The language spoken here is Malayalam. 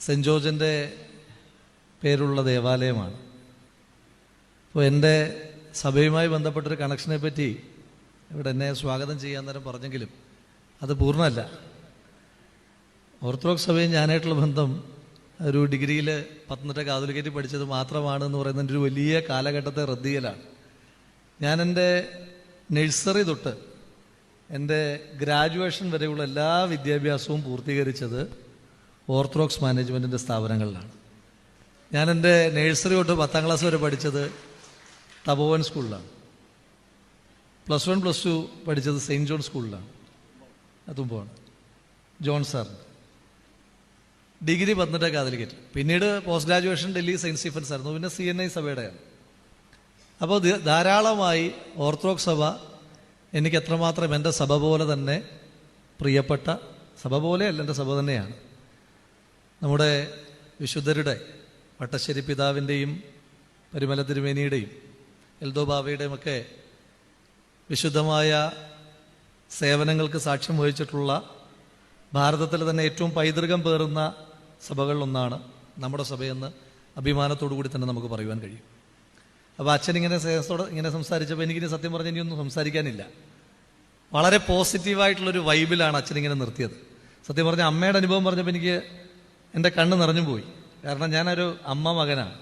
സെന്റ് ജോർജിന്റെ പേരുള്ള ദേവാലയമാണ്. അപ്പോൾ എന്റെ സഭയുമായി ബന്ധപ്പെട്ടൊരു കണക്ഷനെ പറ്റി ഇവിടെ എന്നെ സ്വാഗതം ചെയ്യാൻ നേരം പറഞ്ഞെങ്കിലും അത് പൂർണമല്ല. ഓർത്തഡോക്സ് സഭയും ഞാനായിട്ടുള്ള ബന്ധം ഒരു ഡിഗ്രിയിൽ പത്തനംതിട്ട കാതുലിക്കേറ്റ് പഠിച്ചത് മാത്രമാണ് എന്ന് പറയുന്നതിന്റെ ഒരു വലിയ കാലഘട്ടത്തെ റദ്ദിയലാണ്. ഞാൻ എന്റെ നഴ്സറി തൊട്ട് എന്റെ ഗ്രാജുവേഷൻ വരെയുള്ള എല്ലാ വിദ്യാഭ്യാസവും പൂർത്തീകരിച്ചത് ഓർത്തഡോക്സ് മാനേജ്മെന്റിന്റെ സ്ഥാപനങ്ങളിലാണ്. ഞാൻ എന്റെ നേഴ്സറി തൊട്ട് പത്താം ക്ലാസ് വരെ പഠിച്ചത് തപോവൻ സ്കൂളിലാണ്. പ്ലസ് വൺ പ്ലസ് ടു പഠിച്ചത് സെയിന്റ് ജോൺ സ്കൂളിലാണ്. അതുമ്പോഴാണ് John sir degree Pathanamthitta catholicate പിന്നീട് post graduation Delhi saint Stephen's ആയിരുന്നു. പിന്നെ സി എൻ ഐ സഭയുടെയാണ്. അപ്പോൾ ധാരാളമായി ഓർത്തഡോക്സ് സഭ എനിക്ക് എത്രമാത്രം എന്റെ സഭ പോലെ തന്നെ പ്രിയപ്പെട്ട സഭ പോലെ അല്ല എന്റെ സഭ തന്നെയാണ്. നമ്മുടെ വിശുദ്ധരുടെ വട്ടശ്ശേരി പിതാവിന്റെയും പരിമല തിരുമേനിയുടെയും എൽദോ ബാവയുടെയുമൊക്കെ വിശുദ്ധമായ സേവനങ്ങൾക്ക് സാക്ഷ്യം വഹിച്ചിട്ടുള്ള ഭാരതത്തിലെ തന്നെ ഏറ്റവും പൈതൃകം പേറുന്ന സഭകളിലൊന്നാണ് നമ്മുടെ സഭയെന്ന് അഭിമാനത്തോടു കൂടി തന്നെ നമുക്ക് പറയുവാൻ കഴിയും. അപ്പോൾ അച്ഛൻ ഇങ്ങനെ സ്നേഹത്തോടെ ഇങ്ങനെ സംസാരിച്ചപ്പോൾ എനിക്കിനി സത്യം പറഞ്ഞ ഇനിയൊന്നും സംസാരിക്കാനില്ല. വളരെ പോസിറ്റീവായിട്ടുള്ളൊരു വൈബിലാണ് അച്ഛൻ ഇങ്ങനെ നിർത്തിയത്. സത്യം പറഞ്ഞാൽ അമ്മയുടെ അനുഭവം പറഞ്ഞപ്പോൾ എനിക്ക് എന്റെ കണ്ണ് നിറഞ്ഞു പോയി കാരണം ഞാനൊരു അമ്മ മകനാണ്.